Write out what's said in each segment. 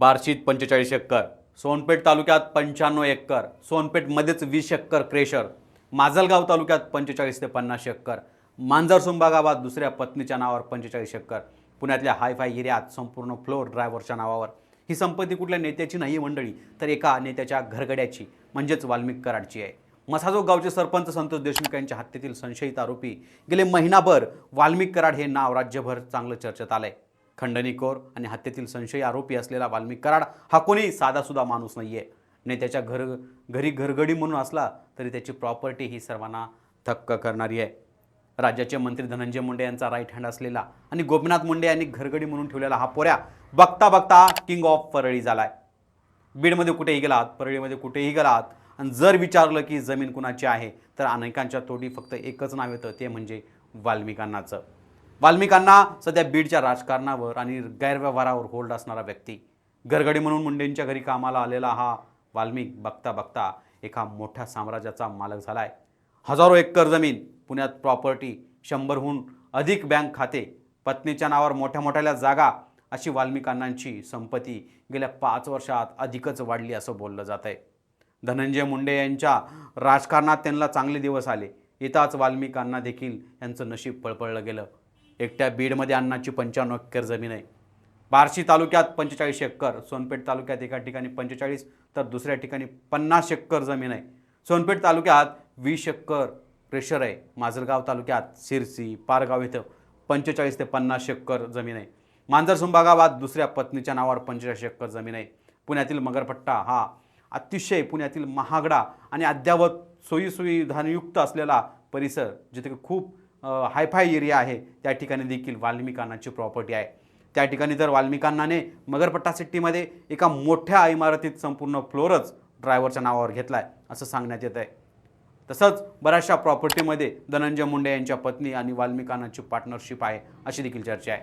बार्शीत पंचेचाळीस एकर सोनपेठ तालुक्यात पंच्याण्णव एकर सोनपेठमध्येच वीस एकर क्रेशर माजलगाव तालुक्यात पंचेचाळीस ते पन्नास एकर मांजरसुंबा गावात दुसऱ्या पत्नीच्या नावावर पंचेचाळीस एकर पुण्यातल्या हायफाय एरियात संपूर्ण फ्लोअर ड्रायव्हरच्या नावावर. ही संपत्ती कुठल्या नेत्याची नाही आहे मंडळी तर एका नेत्याच्या घरगड्याची म्हणजेच वाल्मिक कराडची आहे. मसाजोग गावचे सरपंच संतोष देशमुख यांच्या हत्येतील संशयित आरोपी गेले महिनाभर वाल्मिक कराड हे नाव राज्यभर चांगलं चर्चेत आलं आहे कौर आणि हत्येतील संशयी आरोपी असलेला वाल्मिक कराड हा कोणी साधासुद्धा माणूस नाही आहे नेत्याच्या घर घरी घरगडी म्हणून असला तरी त्याची प्रॉपर्टी ही सर्वांना थक्क करणारी आहे. राज्याचे मंत्री धनंजय मुंडे यांचा राईट हँड असलेला आणि गोपीनाथ मुंडे यांनी घरगडी म्हणून ठेवलेला हा पोऱ्या बघता बघता किंग ऑफ परळी झालाय. बीडमध्ये कुठेही गेलात परळीमध्ये कुठेही गेलात आणि जर विचारलं की जमीन कुणाची आहे तर अनेकांच्या तोडी फक्त एकच नाव येतं ते म्हणजे वाल्मिकांनाचं. वाल्मिकांना सध्या बीडच्या राजकारणावर आणि गैरव्यवहारावर होल्ड असणारा व्यक्ती. गरगडी म्हणून मुंडेंच्या घरी कामाला आलेला हा वाल्मिक बघता बघता एका मोठ्या साम्राज्याचा मालक झाला आहे हजारो एकर जमीन पुण्यात प्रॉपर्टी शंभरहून अधिक बँक खाते पत्नीच्या नावावर मोठ्या मोठ्याल्या जागा अशी वाल्मिकांनांची संपत्ती गेल्या पाच वर्षात अधिकच वाढली असं बोललं जात आहे धनंजय मुंडे यांच्या राजकारणात त्यांना चांगले दिवस आले. येताच वाल्मिकांना देखील यांचं नशीब पळपळलं गेलं. एकट्या बीडमध्ये अन्नाची पंच्याण्णव एकर जमीन आहे. बार्शी तालुक्यात पंचेचाळीस एकर सोनपेठ तालुक्यात एका ठिकाणी पंचेचाळीस तर दुसऱ्या ठिकाणी पन्नास एकर जमीन आहे. सोनपेठ तालुक्यात वीस एकर प्रेशर आहे. माजलगाव तालुक्यात सिरसी पारगाव इथं पंचेचाळीस ते पन्नास एकर जमीन आहे. मांजरसुंबा गावात दुसऱ्या पत्नीच्या नावावर पंचेचाळीस एकर जमीन आहे. पुण्यातील मगरपट्टा हा अतिशय पुण्यातील महागडा आणि अद्ययावत सोयीसुविधांयुक्त असलेला परिसर जिथे खूप हायफाय एरिया आहे. त्या ठिकाणी देखील वाल्मिकांनाची प्रॉपर्टी आहे. त्या ठिकाणी तर वाल्मिकांनाने मगरपट्टा सिटीमध्ये एका मोठ्या इमारतीत संपूर्ण फ्लोरच ड्रायव्हरच्या नावावर घेतला आहे असं सांगण्यात येत आहे तसंच बऱ्याचशा प्रॉपर्टीमध्ये धनंजय मुंडे यांच्या पत्नी आणि वाल्मिकांनाची पार्टनरशिप आहे अशी देखील चर्चा आहे.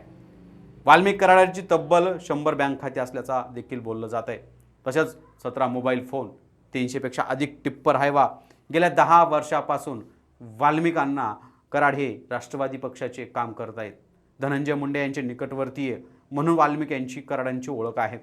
वाल्मिक कराडाची तब्बल शंभर बँक खाते असल्याचा देखील बोललं जात आहे तसेच सतरा मोबाईल फोन तीनशेपेक्षा अधिक टिप्पर हायवा गेल्या दहा वर्षापासून वाल्मिकांना कराड हे राष्ट्रवादी पक्षाचे काम करत आहेत धनंजय मुंडे यांचे निकटवर्तीय म्हणून वाल्मिक यांची कराडांची ओळख आहे.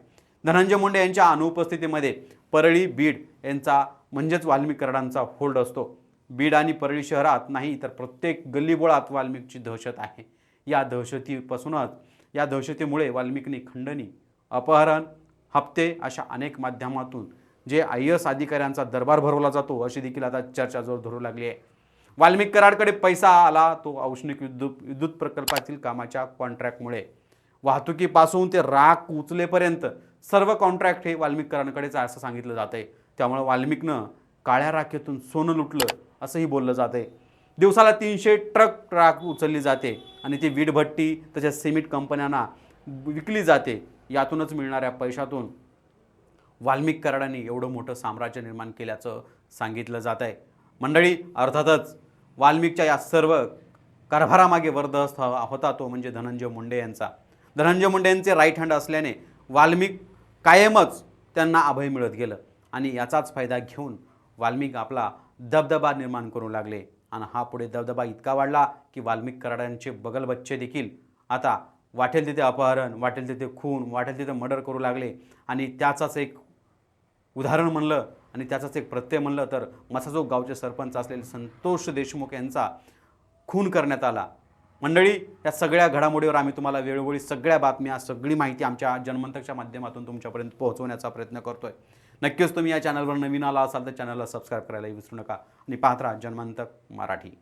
धनंजय मुंडे यांच्या अनुपस्थितीमध्ये परळी बीड यांचा म्हणजेच वाल्मिक कराडांचा होल्ड असतो. बीड आणि परळी शहरात नाही तर प्रत्येक गल्लीबोळात वाल्मिकची दहशत आहे. या दहशतीपासूनच या दहशतीमुळे वाल्मिकने खंडणी अपहरण हप्ते अशा अनेक माध्यमातून जे आय एस अधिकाऱ्यांचा दरबार भरवला जातो अशी देखील आता चर्चा जोर धरू लागली आहे. वाल्मिक कराडकडे पैसा आला तो औष्णिक विद्युत विद्युत प्रकल्पातील कामाच्या कॉन्ट्रॅक्टमुळे वाहतुकीपासून ते राख उचलेपर्यंत सर्व कॉन्ट्रॅक्ट हे वाल्मिक कराडकडेच असं सांगितलं जात आहे त्यामुळे वाल्मिकनं काळ्या राखेतून सोनं लुटलं असंही बोललं जात आहे दिवसाला तीनशे ट्रक राख उचलली जाते आणि ती वीटभट्टी तसेच सिमेंट कंपन्यांना विकली जाते. यातूनच मिळणाऱ्या पैशातून वाल्मिक कराडांनी एवढं मोठं साम्राज्य निर्माण केल्याचं सांगितलं जात आहे मंडळी अर्थातच वाल्मिकच्या या सर्व कारभारामागे वर्धस्त होता तो म्हणजे धनंजय मुंडे यांचा. धनंजय मुंडे यांचे राईट हँड असल्याने वाल्मिक कायमच त्यांना अभय मिळत गेलं आणि याचाच फायदा घेऊन वाल्मिक आपला दबदबा निर्माण करू लागले. आणि हा पुढे दबदबा इतका वाढला की वाल्मिक कराड्यांचे बगल बच्चे देखील आता वाटेल तिथे अपहरण वाटेल तिथे खून वाटेल तिथे मर्डर करू लागले. आणि त्याचाच एक उदाहरण म्हणलं आणि त्याचाच एक प्रत्यय म्हणलं तर मसाजोग गावचे सरपंच असलेले संतोष देशमुख यांचा खून करण्यात आला. मंडळी या सगळ्या घडामोडीवर आम्ही तुम्हाला वेळोवेळी सगळ्या बातम्या सगळी माहिती आमच्या जनमंतकच्या माध्यमातून तुमच्यापर्यंत पोहोचवण्याचा प्रयत्न करतोय. नक्कीच तुम्ही या चॅनलवर नवीन आला असाल तर चॅनलला सबस्क्राईब करायलाही विसरू नका. आणि पाहत राहा जनमंतक मराठी.